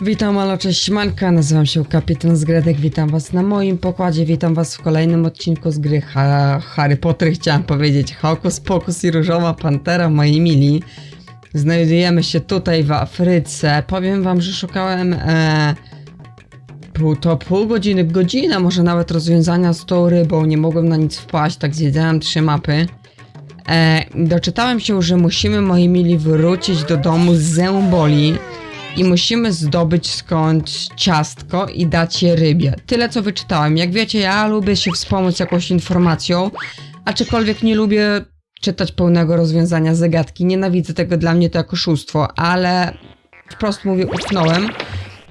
Witam, alo, cześć, manka, nazywam się Kapitan Zgredek, witam was na moim pokładzie, witam was w kolejnym odcinku z gry ha Harry Potter, chciałam powiedzieć, Hokus Pokus i Różowa Pantera, moi mili. Znajdujemy się tutaj w Afryce, powiem wam, że szukałem e, pół, to pół godziny, godzina może nawet rozwiązania z tą rybą, nie mogłem na nic wpaść, tak zjedzałem trzy mapy. E, doczytałem się, że musimy, moi mili, wrócić do domu z Zęboli i musimy zdobyć skądś ciastko i dać je rybie. Tyle co wyczytałem. Jak wiecie, ja lubię się wspomóc jakąś informacją, aczkolwiek nie lubię czytać pełnego rozwiązania zagadki. Nienawidzę tego, dla mnie to jako oszustwo, ale wprost mówię, ufnąłem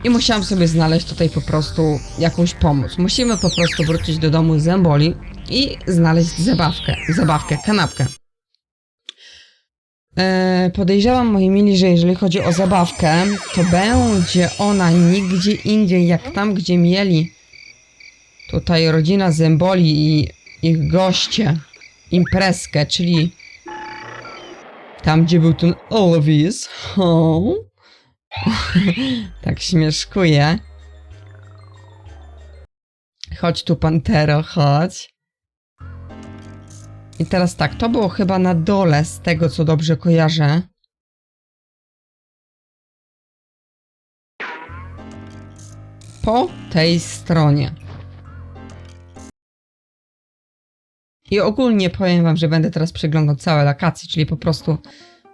i musiałam sobie znaleźć tutaj po prostu jakąś pomoc. Musimy po prostu wrócić do domu Zęboli i znaleźć zabawkę, zabawkę, kanapkę. E, podejrzewam, moi mili, że jeżeli chodzi o zabawkę, to będzie ona nigdzie indziej, jak tam, gdzie mieli tutaj rodzina Zemboli i ich goście imprezkę, czyli tam, gdzie był ten Elvis. Tak śmieszkuje. Chodź tu, Pantero, chodź. I teraz tak, to było chyba na dole z tego, co dobrze kojarzę. Po tej stronie. I ogólnie powiem wam, że będę teraz przeglądał całe lokacje, czyli po prostu...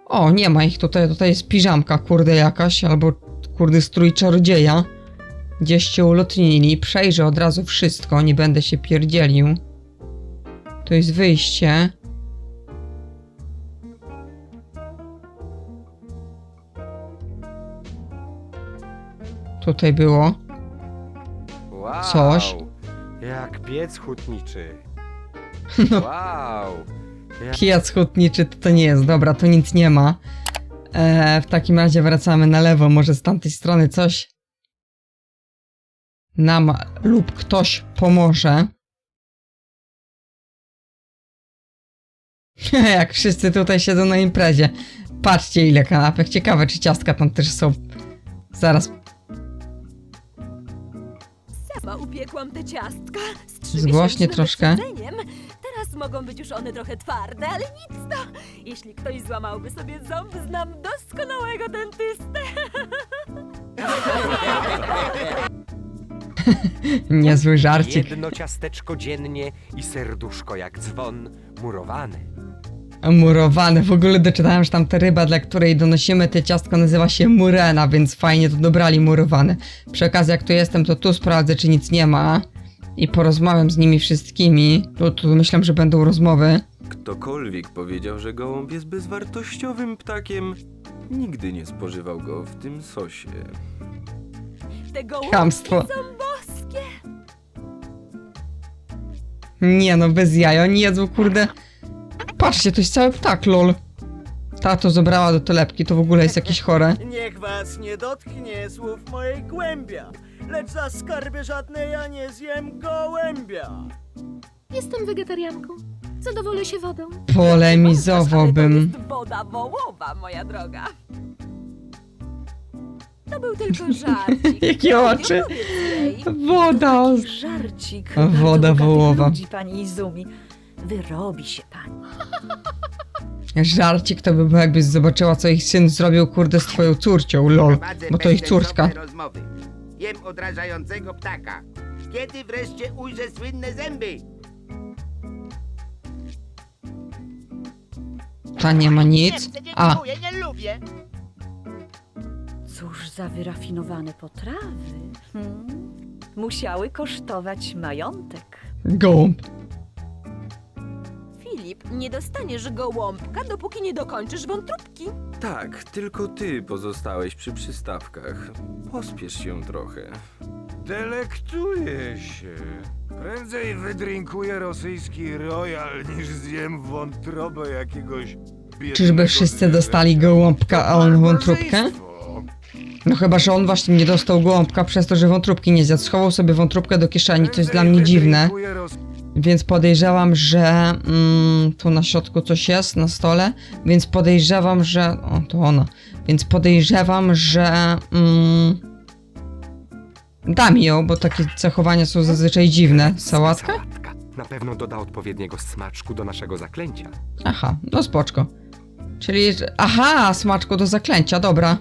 O, nie ma ich tutaj, tutaj jest piżamka, kurde jakaś, albo kurde strój czarodzieja. Gdzieś się ulotnili, przejrzę od razu wszystko, nie będę się pierdzielił. To jest wyjście. Tutaj było. Wow, Coś. Jak piec hutniczy. No. Wow. Jak... Pijac hutniczy to, to nie jest. Dobra, tu nic nie ma. E, w takim razie wracamy na lewo. Może z tamtej strony coś nam lub ktoś pomoże. Jak wszyscy tutaj siedzą na imprezie. Patrzcie ile kanapek. Ciekawe czy ciastka tam też są. Zaraz Sama upiekłam te ciastka. z trzy Zgłośnie troszkę. wyprzedzeniem. Teraz mogą być już one trochę twarde, ale nic to. Jeśli ktoś złamałby sobie ząb, znam doskonałego dentystę. niezły żarcik. Jedno ciasteczko dziennie i serduszko jak dzwon murowane. Murowane. W ogóle doczytałem, że tam ta ryba, dla której donosimy te ciastko nazywa się murena, więc fajnie to dobrali murowane. Przy okazji jak tu jestem, to tu sprawdzę, czy nic nie ma. I porozmawiam z nimi wszystkimi. Tu, tu myślę, że będą rozmowy. Ktokolwiek powiedział, że gołąb jest bezwartościowym ptakiem, nigdy nie spożywał go w tym sosie. Te gołąbki Chamstwo. są. Nie no, bez jaja. Oni jedzą, kurde. Patrzcie, to jest cały ptak, lol. Ta to zabrała do tolepki, to w ogóle jest jakieś chore. Niech was nie dotknie słów mojej głębia, lecz za skarby żadnej ja nie zjem gołębia. Jestem wegetarianką. Zadowolę się wodą. To Polemizowałbym. jest woda wołowa, moja droga. To był tylko żarcik. Jakie Nie oczy. powiedz jej. Woda. Żarcik. Woda Bardzo bogatych wołowa. Ludzi, pani Izumi. Wyrobi się pani. Żarcik to by było jakbyś zobaczyła, co ich syn zrobił, kurde, z twoją córcią, lol. Prowadzę Bo to ich bezsensowne córka. rozmowy. Jem odrażającego ptaka. Kiedy wreszcie ujrzę słynne zęby? Ta nie ma nic. Nie, nie A, nie lubię. Cóż za wyrafinowane potrawy. Hmm? Musiały kosztować majątek. gołąb. Filip, nie dostaniesz gołąbka, dopóki nie dokończysz wątróbki. Tak, tylko ty pozostałeś przy przystawkach. Pospiesz się trochę. Delektuję się. Prędzej wydrinkuję rosyjski royal, niż zjem wątrobę jakiegoś biednego Czyżby wszyscy dostali gołąbka, a on wątróbkę? Barbarzyństwo. No chyba, że on właśnie nie dostał gołąbka przez to, że wątróbki nie zjadł. Schował sobie wątróbkę do kieszeni, to jest dla mnie dziwne. Więc podejrzewam, że mm, tu na środku coś jest na stole, więc podejrzewam, że. O, to ona. Więc podejrzewam, że. Mm, Dam ją, bo takie zachowania są zazwyczaj dziwne. Sałatka? Na pewno doda odpowiedniego smaczku do naszego zaklęcia. Aha, no spoczko. Czyli, aha, smaczko do zaklęcia, dobra.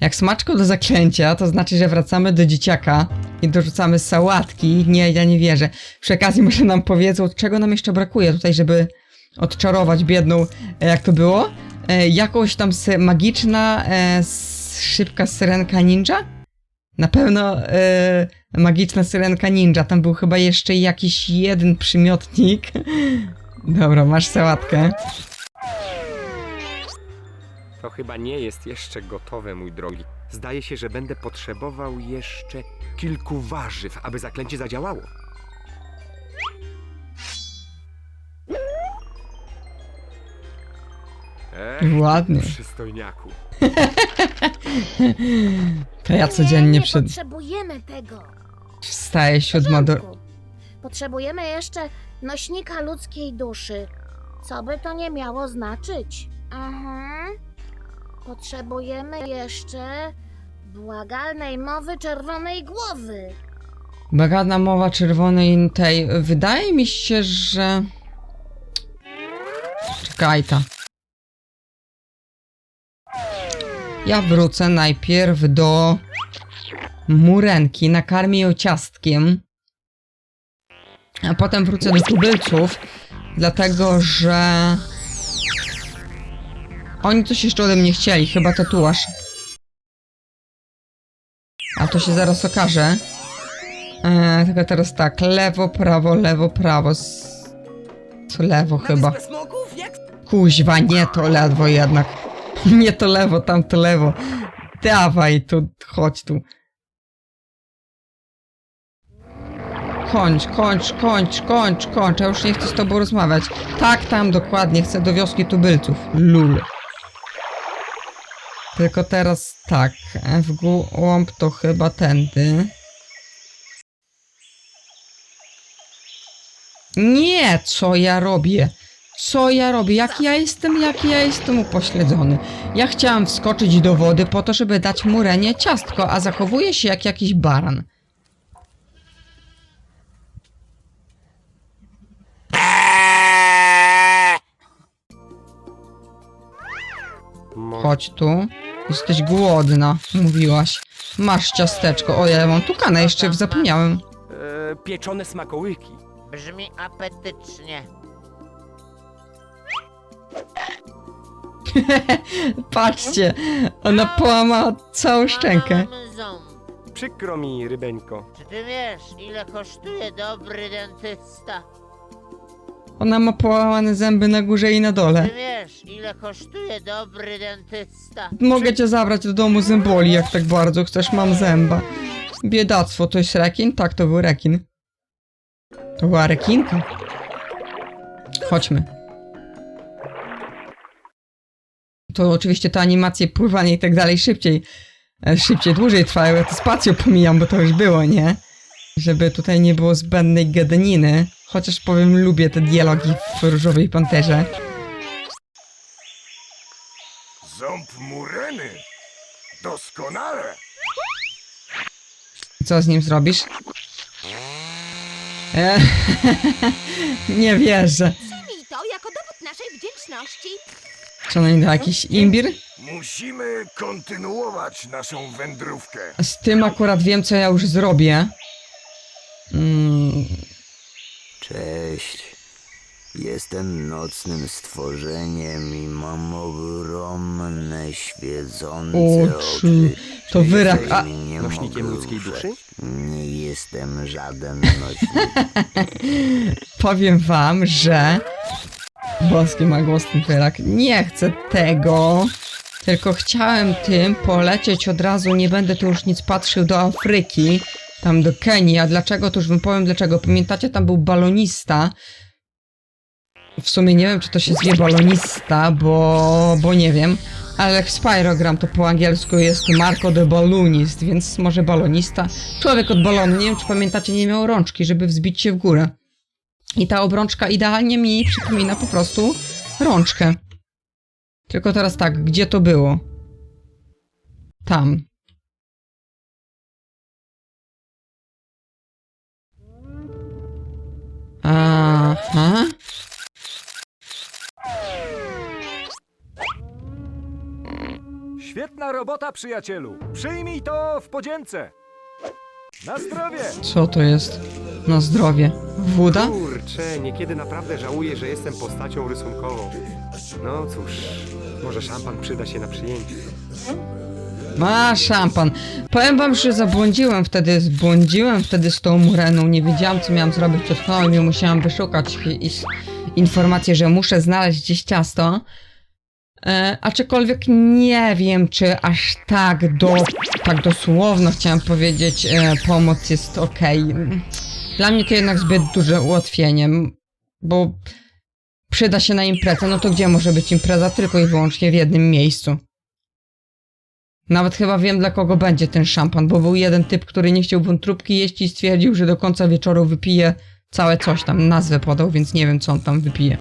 Jak smaczko do zaklęcia, to znaczy, że wracamy do dzieciaka i dorzucamy sałatki. Nie, ja nie wierzę. Przy okazji może nam powiedzą, czego nam jeszcze brakuje tutaj, żeby odczarować biedną, e, jak to było? E, jakąś tam magiczna, e, szybka syrenka ninja? Na pewno e, magiczna syrenka ninja. Tam był chyba jeszcze jakiś jeden przymiotnik. Dobra, masz sałatkę. To chyba nie jest jeszcze gotowe, mój drogi. Zdaje się, że będę potrzebował jeszcze kilku warzyw, aby zaklęcie zadziałało. Ech, Ładnie. przystojniaku. To ja codziennie nie przed... potrzebujemy tego. wstaję siódma do... porządku. Potrzebujemy jeszcze nośnika ludzkiej duszy. Co by to nie miało znaczyć? Mhm. Potrzebujemy jeszcze błagalnej mowy czerwonej głowy. Bagadna mowa czerwonej tej. Wydaje mi się, że... Czekaj ta. Ja wrócę najpierw do murenki, nakarmię ją ciastkiem. A potem wrócę do tubylców, dlatego że... Oni coś jeszcze ode mnie chcieli, chyba tatuaż. A to się zaraz okaże. Eee, tylko teraz tak, lewo, prawo, lewo, prawo. Co lewo chyba. Kuźwa, nie to lewo jednak. Nie to lewo, tam to lewo. Dawaj tu, chodź tu. Kończ, kończ, kończ, kończ, kończ. Ja już nie chcę z tobą rozmawiać. Tak, tam dokładnie, chcę do wioski tubylców. Lul. Tylko teraz tak, w głąb to chyba tędy. Nie, co ja robię? Co ja robię? Jaki ja jestem, jaki ja jestem upośledzony. Ja chciałam wskoczyć do wody po to, żeby dać Murenie ciastko, a zachowuję się jak jakiś baran. Chodź tu. Jesteś głodna, mówiłaś. Masz ciasteczko. O, ja mam tukane, jeszcze zapomniałem. e, pieczone smakołyki. Brzmi apetycznie. Patrzcie, ona połamała całą szczękę. ząb. Przykro mi, rybeńko. Czy ty wiesz, ile kosztuje dobry dentysta? Ona ma połamane zęby na górze i na dole. Ty wiesz, ile kosztuje dobry dentysta? Mogę cię zabrać do domu zęboli, jak tak bardzo chcesz, mam zęba. Biedactwo, to jest rekin? Tak, to był rekin. To była rekinka. Chodźmy. To oczywiście te animacje, pływanie i tak dalej szybciej, e, szybciej, dłużej trwają. Ja to spacją pomijam, bo to już było, nie? Żeby tutaj nie było zbędnej gadaniny. Chociaż powiem, lubię te dialogi w Różowej Panterze. Ząb mureny. Doskonale. Co z nim zrobisz? E, nie wierzę. Mi to jako dowód naszej wdzięczności. Ona nie da jakiś imbir? Musimy kontynuować naszą wędrówkę. Z tym akurat wiem, co ja już zrobię. Mm, Cześć. Jestem nocnym stworzeniem i mam ogromne, świecące Oczy. oczy. To wyrak- a- nie Nośnikiem mogę ludzkiej ruszać? duszy? Nie jestem żaden nośnik. powiem wam, że... Boski ma głos ten wyrak. Nie chcę tego. Tylko chciałem tym polecieć od razu, nie będę tu już nic patrzył do Afryki, tam do Kenii, a dlaczego, to już wam powiem dlaczego. Pamiętacie, tam był balonista. W sumie nie wiem, czy to się zwie balonista, bo, bo nie wiem. Ale jak Spyrogram to po angielsku jest Marco de Balloonist, więc może balonista. Człowiek od balonu, nie wiem czy pamiętacie, nie miał rączki, żeby wzbić się w górę. I ta obrączka idealnie mi przypomina po prostu rączkę. Tylko teraz tak, gdzie to było? Tam. Aha. Świetna robota, przyjacielu. Przyjmij to w podzięce. Na zdrowie. Co to jest? Na zdrowie. Woda? Kurczę, niekiedy naprawdę żałuję, że jestem postacią rysunkową. No cóż, może szampan przyda się na przyjęciu. Ma szampan. Powiem wam, że zabłądziłem wtedy, zbłądziłem wtedy z tą mureną. Nie wiedziałam, co miałam zrobić. Cofnąłem i musiałam wyszukać informację, że muszę znaleźć gdzieś ciasto. E, aczkolwiek nie wiem, czy aż tak do, tak dosłowno chciałam powiedzieć, e, pomoc jest ok. Dla mnie to jednak zbyt duże ułatwienie, bo przyda się na imprezę, no to gdzie może być impreza? Tylko i wyłącznie w jednym miejscu. Nawet chyba wiem, dla kogo będzie ten szampan, bo był jeden typ, który nie chciał wątróbki jeść i stwierdził, że do końca wieczoru wypije całe coś tam. Nazwę podał, więc nie wiem, co on tam wypije.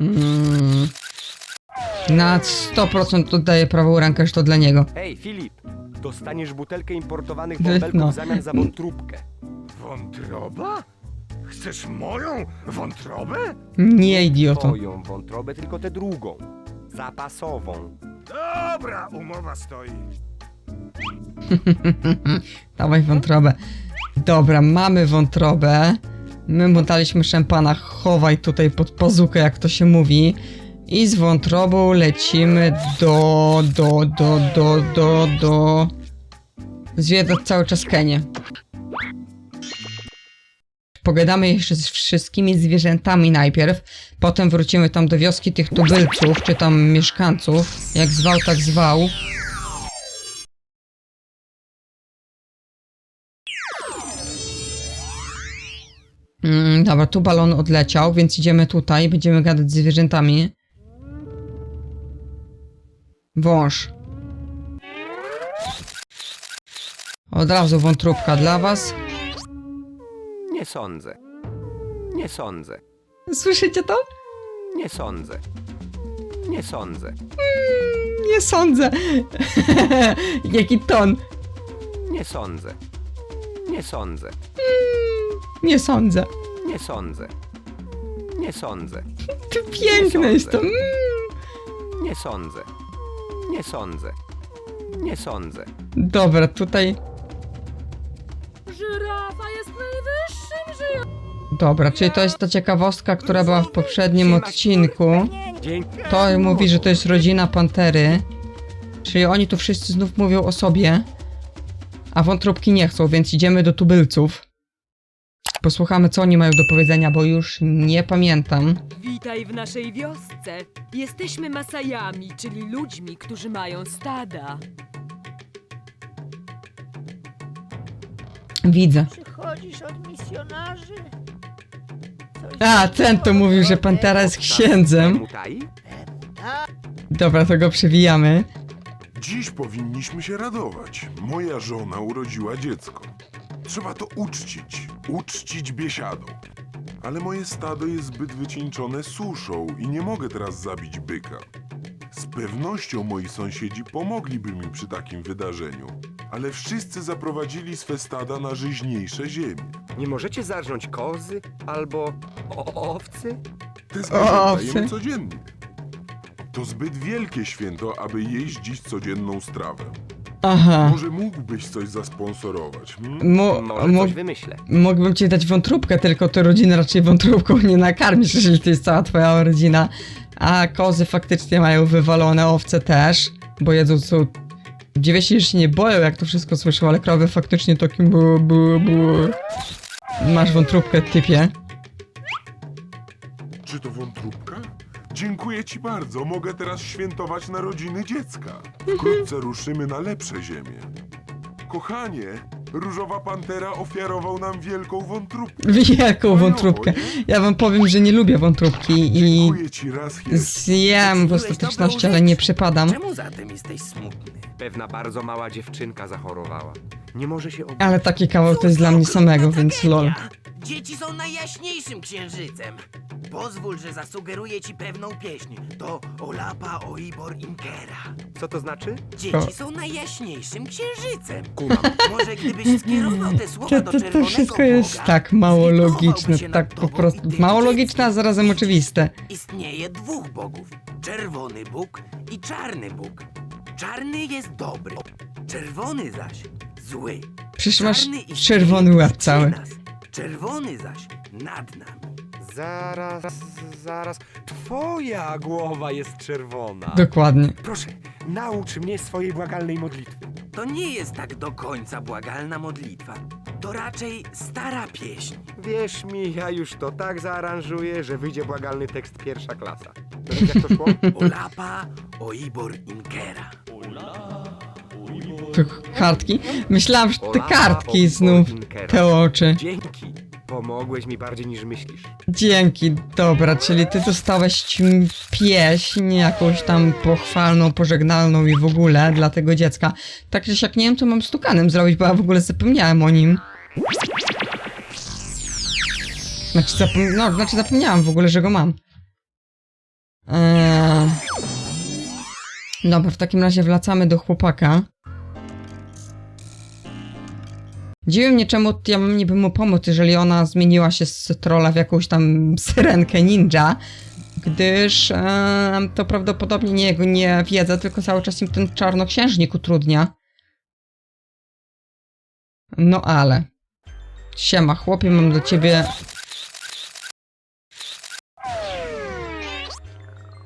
Mm. Na 100% oddaję prawą rękę, że to dla niego. Hej, Filip, dostaniesz butelkę importowanych bąbelków no. w zamian za wątróbkę. Wątroba? Chcesz moją wątrobę? Nie, idioto. Twoją wątrobę, tylko tę drugą. Zapasową. Dobra, umowa stoi. Dawaj wątrobę. Dobra, mamy wątrobę. My mu daliśmy szampana, chowaj tutaj pod pazukę, jak to się mówi. I z wątrobą lecimy do, do, do, do, do, do... Zwiedzać cały czas Kenię. Pogadamy jeszcze z wszystkimi zwierzętami najpierw, potem wrócimy tam do wioski tych tubylców, czy tam mieszkańców, jak zwał, tak zwał. Mm, dobra, tu balon odleciał, więc idziemy tutaj, będziemy gadać z zwierzętami. Wąż. Od razu wątróbka dla was. Nie sądzę. Nie sądzę. Słyszycie to? Nie sądzę. Nie sądzę. Nie sądzę. Jaki ton. Nie sądzę. Nie sądzę. Nie sądzę. Nie sądzę. Nie sądzę. To piękne jest to. Mm. Nie sądzę. Nie sądzę. Nie sądzę. Dobra, tutaj. Żyrafa jest. Dobra, czyli to jest ta ciekawostka, która była w poprzednim odcinku. To mówi, że to jest rodzina pantery. Czyli oni tu wszyscy znów mówią o sobie. A wątróbki nie chcą, więc idziemy do tubylców. Posłuchamy, co oni mają do powiedzenia, bo już nie pamiętam. Witaj w naszej wiosce. Jesteśmy Masajami, czyli ludźmi, którzy mają stada. Widzę. Przychodzisz od misjonarzy? A, ten to mówił, że pantera jest księdzem. Dobra, to go przewijamy. Dziś powinniśmy się radować. Moja żona urodziła dziecko. Trzeba to uczcić, uczcić biesiadą. Ale moje stado jest zbyt wycieńczone suszą i nie mogę teraz zabić byka. Z pewnością moi sąsiedzi pomogliby mi przy takim wydarzeniu, ale wszyscy zaprowadzili swe stada na żyźniejsze ziemie. Nie możecie zarżnąć kozy albo o- owcy? Te zwierzęta owce. jem codziennie. To zbyt wielkie święto, aby jeść dziś codzienną strawę. Aha. Może mógłbyś coś zasponsorować? Hmm? Mo, Może mo, coś wymyślę. mógłbym ci dać wątróbkę, tylko to rodzinę raczej wątróbką nie nakarmisz, jeżeli to jest cała twoja rodzina. A kozy faktycznie mają wywalone, owce też, bo jedzą co... Dziwię się, że się nie boją, jak to wszystko słyszą, ale krowy faktycznie takim bu, bu, bu. Masz wątróbkę, typie. Czy to wątróbka? Dziękuję ci bardzo. Mogę teraz świętować narodziny dziecka. Wkrótce ruszymy na lepsze ziemie. Kochanie, różowa pantera ofiarował nam wielką wątróbkę. Wielką wątróbkę. Ja wam powiem, że nie lubię wątróbki i Dziękuję ci raz jeszcze. zjem w ostateczności, ale nie przypadam. Czemu zatem jesteś smutny? Pewna bardzo mała dziewczynka zachorowała. Nie może się obudzić. Ale taki kawał to jest dla mnie samego, więc lol. Dzieci są najjaśniejszym księżycem. Pozwól, że zasugeruję ci pewną pieśń. To Olapa Oibor Inkera. Co to znaczy? Dzieci O. są najjaśniejszym księżycem. Kumam. Może gdybyś skierował te słowa To, do to, to czerwonego wszystko jest Boga, tak mało zlitowałby logiczne, się nad tak po tobą prostu i tym mało logiczne, a zarazem oczywiste. Istnieje dwóch bogów. Czerwony Bóg i czarny Bóg. Czarny jest dobry, czerwony zaś zły. Przecież masz Czarny i czerwony łeb przy cały. nas, Czerwony zaś nad nami. Zaraz, zaraz. Twoja głowa jest czerwona. Dokładnie. Proszę, naucz mnie swojej błagalnej modlitwy. To nie jest tak do końca błagalna modlitwa. To raczej stara pieśń. Wierz mi, ja już to tak zaaranżuję, że wyjdzie błagalny tekst pierwsza klasa. Jak to szło? Olapa Oibor Inkera. To kartki? Myślałam, że te kartki znów, te oczy. Dzięki. Pomogłeś mi bardziej niż myślisz. Dzięki, dobra, czyli ty dostałeś m, pieśń, jakąś tam pochwalną, pożegnalną i w ogóle dla tego dziecka. Tak czy siak nie wiem, co mam z Tukanem zrobić, bo ja w ogóle zapomniałem o nim. Znaczy, zapom no, znaczy zapomniałam w ogóle, że go mam. Eee... Dobra, w takim razie wracamy do chłopaka. Dziwi mnie, czemu ja mam niby mu pomóc, jeżeli ona zmieniła się z trolla w jakąś tam syrenkę ninja, gdyż e, to prawdopodobnie nie jego nie wiedza, tylko cały czas im ten czarnoksiężnik utrudnia. No ale. Siema, chłopie, mam do ciebie...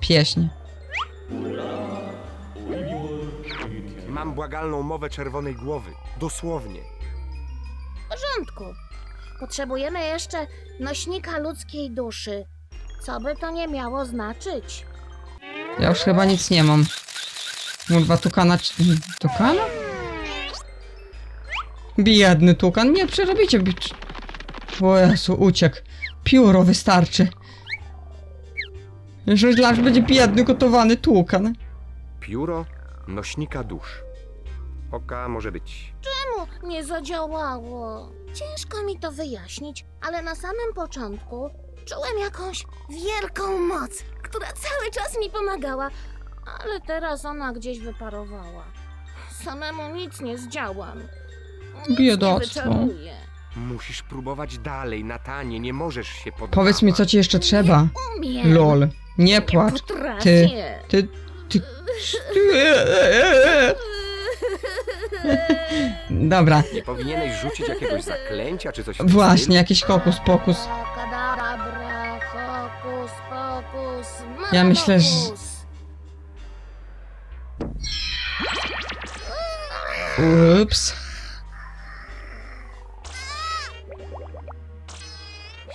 Pieśń. Mam błagalną mowę czerwonej głowy. Dosłownie. W porządku. Potrzebujemy jeszcze nośnika ludzkiej duszy. Co by to nie miało znaczyć? Ja już chyba nic nie mam. Kurwa, tukana... czy- Tukana? Biedny tukan. Nie, przerobicie. bi- O Jezu, uciekł. Pióro wystarczy. Jeżeli dla mnie będzie biedny, gotowany tukan. Pióro nośnika dusz. Oka może być. Czemu nie zadziałało? Ciężko mi to wyjaśnić, ale na samym początku czułem jakąś wielką moc, która cały czas mi pomagała, ale teraz ona gdzieś wyparowała. Samemu nic nie zdziałam. Nic Biedactwo. Wyczaruję. Musisz próbować dalej, Natanie, nie możesz się poddawać. Powiedz mi, co ci jeszcze trzeba. Umiem. Lol. Nie płacz. Potrafię. Ty... Ty... Dobra. Nie powinieneś rzucić jakiegoś zaklęcia czy coś w tym Właśnie, jakiś kokus pokus. Kadabra, hokus pokus, Ja myślę, że-. Ups. stylu?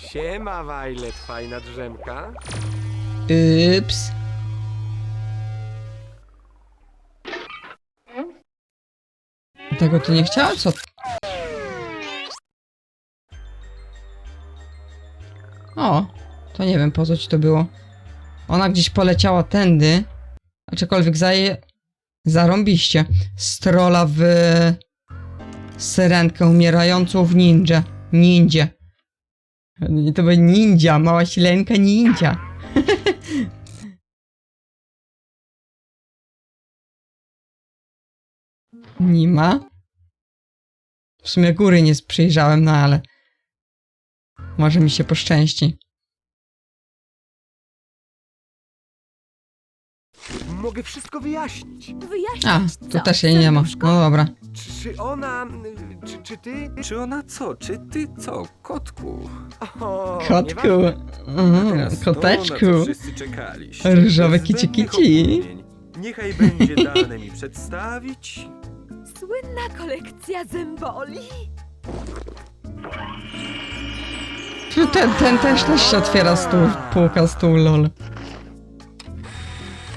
Siema, Violet, fajna drzemka. Ups. Tego ty nie chciała? Co? O, to nie wiem po co ci to było. Ona gdzieś poleciała tędy, a czekolwiek zaje... Zarąbiście. Strola w... Syrenkę umierającą w ninja. Ninja. To będzie ninja, mała silenka ninja. Nie ma. W sumie góry nie przyjrzałem, no ale... Może mi się poszczęści. Mogę wszystko wyjaśnić. Wyjaśnić A, co, tu też jej nie ma. No dobra. Czy, ona... Czy, czy ty... Czy ona co? Czy ty co? Kotku. O, Kotku. nieważne. Mhm, Teraz to, na koteczku. co wszyscy czekaliście. Różowe Bez kici zbędnych kici. opóźnień. Niechaj będzie dane mi przedstawić Słynna kolekcja zęboli. Tu Ten, ten też też się otwiera stół, półka stół, lol.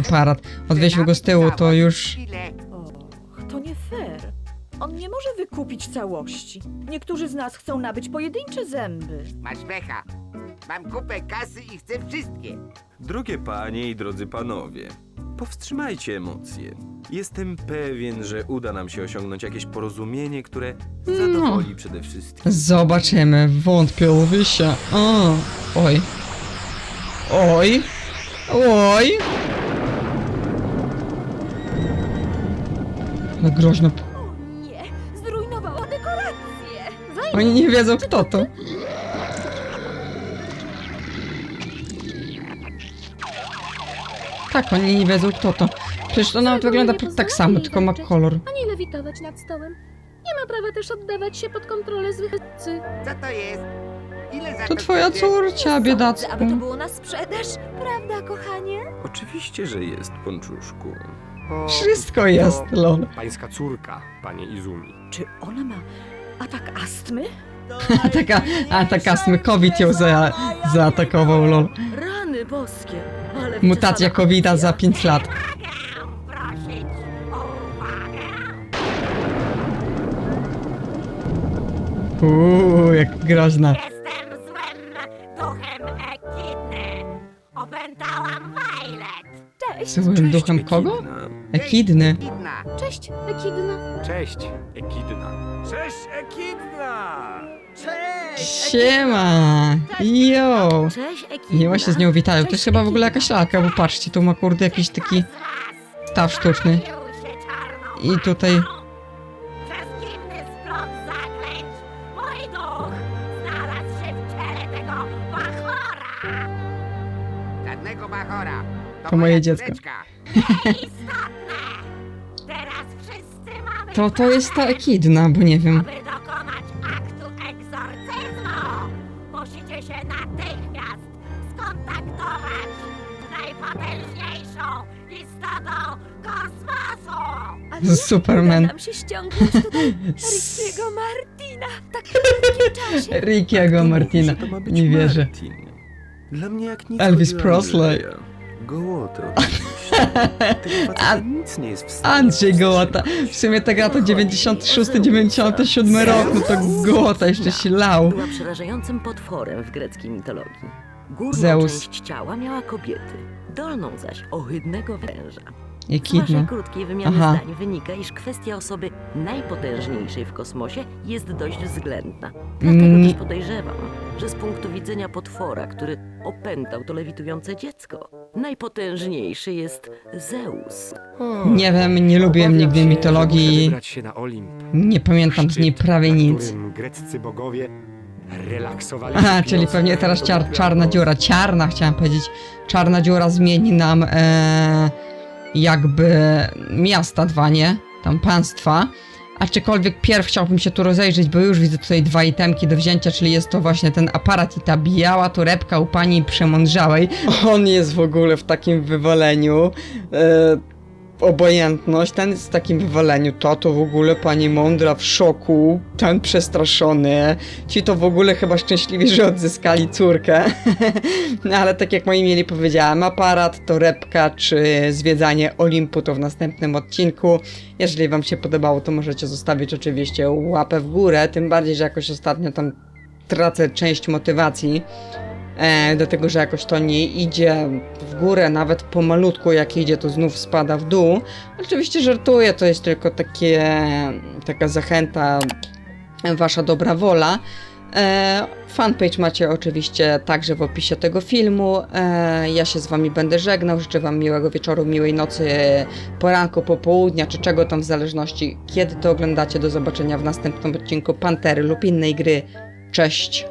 Aparat. Odwieźmy go z tyłu, to już... Och, to nie fair. On nie może wykupić całości. Niektórzy z nas chcą nabyć pojedyncze zęby. Masz pecha. Mam kupę kasy i chcę wszystkie. Drogie panie i drodzy panowie, powstrzymajcie emocje. Jestem pewien, że uda nam się osiągnąć jakieś porozumienie, które zadowoli przede wszystkim. Zobaczymy. Wątpię, się. O, oj. Oj. Oj. Ale groźno. O Oni nie wiedzą kto to. Tak, oni nie wiedzą kto to. Przecież to nawet wygląda tak samo, tylko ma kolor. Ani lewitować nad stołem. Nie ma prawa też oddawać się pod kontrolę. Co to jest? Ile za To twoja córcia, biedacku. Aby to było na sprzedaż, prawda, kochanie? Oczywiście, że jest, ponczuszku. O, Wszystko jest, to lol. Pańska córka, panie Izumi. Czy ona ma atak astmy? A taka, a taka smykowit ją za, zaatakował, lol. Rany boskie. Ale Mutacja covid za akcja. 5 lat. Uuu, jak groźna. Złym duchem kogo? Ekidna. Ekidny. Idna. Cześć, Ekidna. Cześć, Ekidna. Cześć, Ekidna! Cześć! Siema! Jo! Cześć, Ekidna. Miło się z nią witają. To jest chyba w ogóle jakaś lalka, bo patrzcie, tu ma kurde jakiś taki staw sztuczny. I tutaj... To moje dziecko. córeczka. Istotne. Teraz wszyscy mamy To, to jest ta Ekidna, bo nie wiem. Aby dokonać aktu egzorcyzmu, musicie się natychmiast skontaktować z najpotężniejszą istotą kosmosu. Ale Superman. Uda nam się ściągnąć tutaj Rickiego Martina w tak krótkim czasie. Rickiego mówi, Martina. że to ma być Nie wierzę. Martin? Dla mnie jak nic Elvis chodzi o Presley. Andrzeja. Gołotę oczywiście. Tego An- nic nie jest w stanie Andrzej. Gołota. W sumie tak to 96-97 rok, no to Gołota jeszcze się lał. Była przerażającym potworem w greckiej mitologii. Górną Zeus. część ciała miała kobiety, dolną zaś ohydnego węża. Z Ekidna. waszej krótkiej wymiany Aha. zdań wynika, iż kwestia osoby najpotężniejszej w kosmosie jest dość względna. Dlatego Nie- też podejrzewam, że z punktu widzenia potwora, który opętał to lewitujące dziecko, najpotężniejszy jest Zeus. Nie wiem, nie lubiłem Obawiam nigdy się, że mitologii. wybrać się na Olimp. Nie pamiętam z niej Szczyt, prawie na nic. którym greccy bogowie relaksowali Aha, się czyli pijąc pewnie teraz czar, czarna dziura, czarna chciałem powiedzieć. Czarna dziura zmieni nam e, jakby miasta dwa, nie? Tam państwa. A czykolwiek pierw chciałbym się tu rozejrzeć, bo już widzę tutaj dwa itemki do wzięcia, czyli jest to właśnie ten aparat i ta biała torebka u pani przemądrzałej. On jest w ogóle w takim wywaleniu. Obojętność, ten w takim wywaleniu, to to w ogóle pani mądra w szoku, ten przestraszony, ci to w ogóle chyba szczęśliwi, że odzyskali córkę, no ale tak jak moi mieli powiedziałem, aparat, torebka czy zwiedzanie Olimpu to w następnym odcinku, jeżeli wam się podobało to możecie zostawić oczywiście łapę w górę, tym bardziej, że jakoś ostatnio tam tracę część motywacji, e, do tego, że jakoś to nie idzie w górę, nawet pomalutku jak idzie, to znów spada w dół. Oczywiście żartuję, to jest tylko takie, taka zachęta, wasza dobra wola. E, fanpage macie oczywiście także w opisie tego filmu. E, ja się z wami będę żegnał, życzę wam miłego wieczoru, miłej nocy, poranku, popołudnia, czy czego tam w zależności kiedy to oglądacie. Do zobaczenia w następnym odcinku Pantery lub innej gry. Cześć!